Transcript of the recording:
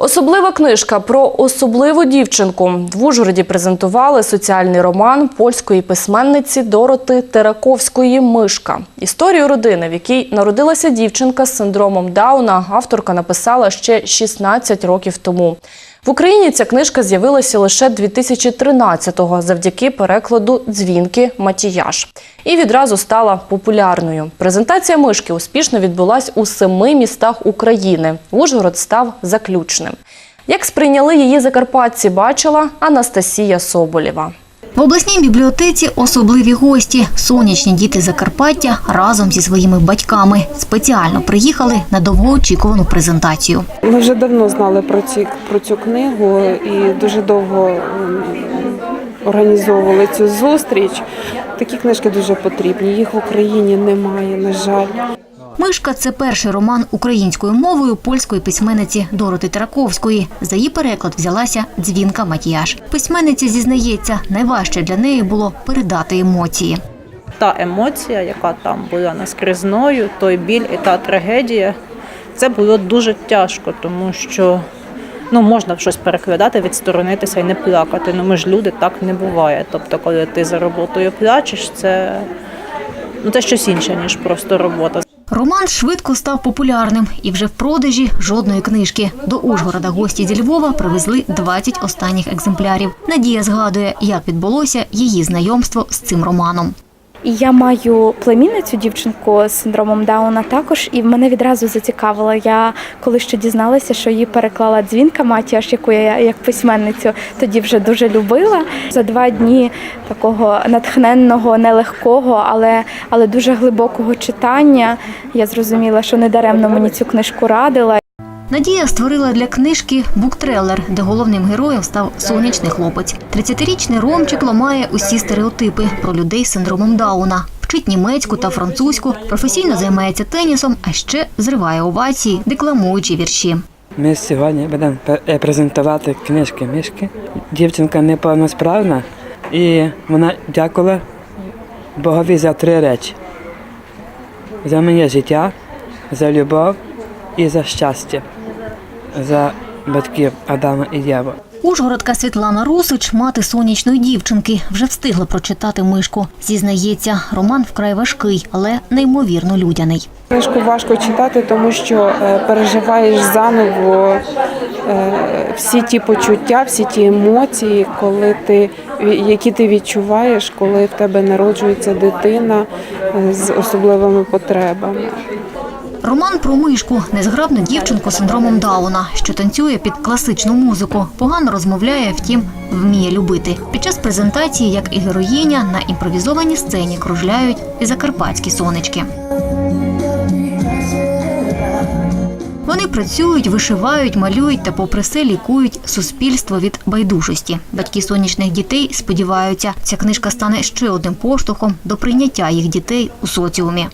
Особлива книжка про особливу дівчинку. В Ужгороді презентували соціальний роман польської письменниці Дороти Тераковської Мишка. Історію родини, в якій народилася дівчинка з синдромом Дауна, авторка написала ще 16 років тому. В Україні ця книжка з'явилася лише 2013-го завдяки перекладу дзвінки Матіяж і відразу стала популярною. Презентація мишки успішно відбулась у семи містах України. Ужгород став заключним. Як сприйняли її закарпатці, бачила Анастасія Соболєва. В обласній бібліотеці особливі гості. Сонячні діти Закарпаття разом зі своїми батьками спеціально приїхали на довгоочікувану презентацію. Ми вже давно знали про ці про цю книгу і дуже довго організовували цю зустріч. Такі книжки дуже потрібні. Їх в Україні немає, на жаль. Мишка це перший роман українською мовою польської письменниці Дороти Тараковської. За її переклад взялася дзвінка Матіяш. Письменниця зізнається, найважче для неї було передати емоції. та емоція, яка там була наскрізною, той біль і та трагедія, це було дуже тяжко, тому що ну, можна щось перекладати, відсторонитися і не плакати. Ну ми ж люди, так не буває. Тобто, коли ти за роботою плачеш, це, ну, це щось інше, ніж просто робота. Роман швидко став популярним і вже в продажі жодної книжки. До Ужгорода гості зі Львова привезли 20 останніх екземплярів. Надія згадує, як відбулося її знайомство з цим романом. І я маю племінницю дівчинку з синдромом Дауна також, і мене відразу зацікавило. Я коли ще дізналася, що її переклала дзвінка Матіаш, яку я як письменницю тоді вже дуже любила. За два дні такого натхненного, нелегкого, але, але дуже глибокого читання я зрозуміла, що недаремно мені цю книжку радила. Надія створила для книжки буктрелер, де головним героєм став сонячний хлопець. 30-річний Ромчик ламає усі стереотипи про людей з синдромом Дауна. Вчить німецьку та французьку, професійно займається тенісом, а ще зриває овації, декламуючи вірші. Ми сьогодні будемо презентувати книжки мішки. Дівчинка неповносправна, і вона дякувала Богові за три речі: за моє життя, за любов і за щастя, за батьків Адама і Єву. Ужгородка Світлана Русич, мати сонячної дівчинки, вже встигла прочитати мишку. Зізнається, роман вкрай важкий, але неймовірно людяний. Книжку важко читати, тому що е, переживаєш заново е, всі ті почуття, всі ті емоції, коли ти які ти відчуваєш, коли в тебе народжується дитина е, з особливими потребами. Роман про мишку, незграбну дівчинку з синдромом Дауна, що танцює під класичну музику, погано розмовляє, втім вміє любити. Під час презентації, як і героїня, на імпровізованій сцені кружляють і закарпатські сонечки. Вони працюють, вишивають, малюють та, попри все, лікують суспільство від байдужості. Батьки сонячних дітей сподіваються, ця книжка стане ще одним поштовхом до прийняття їх дітей у соціумі.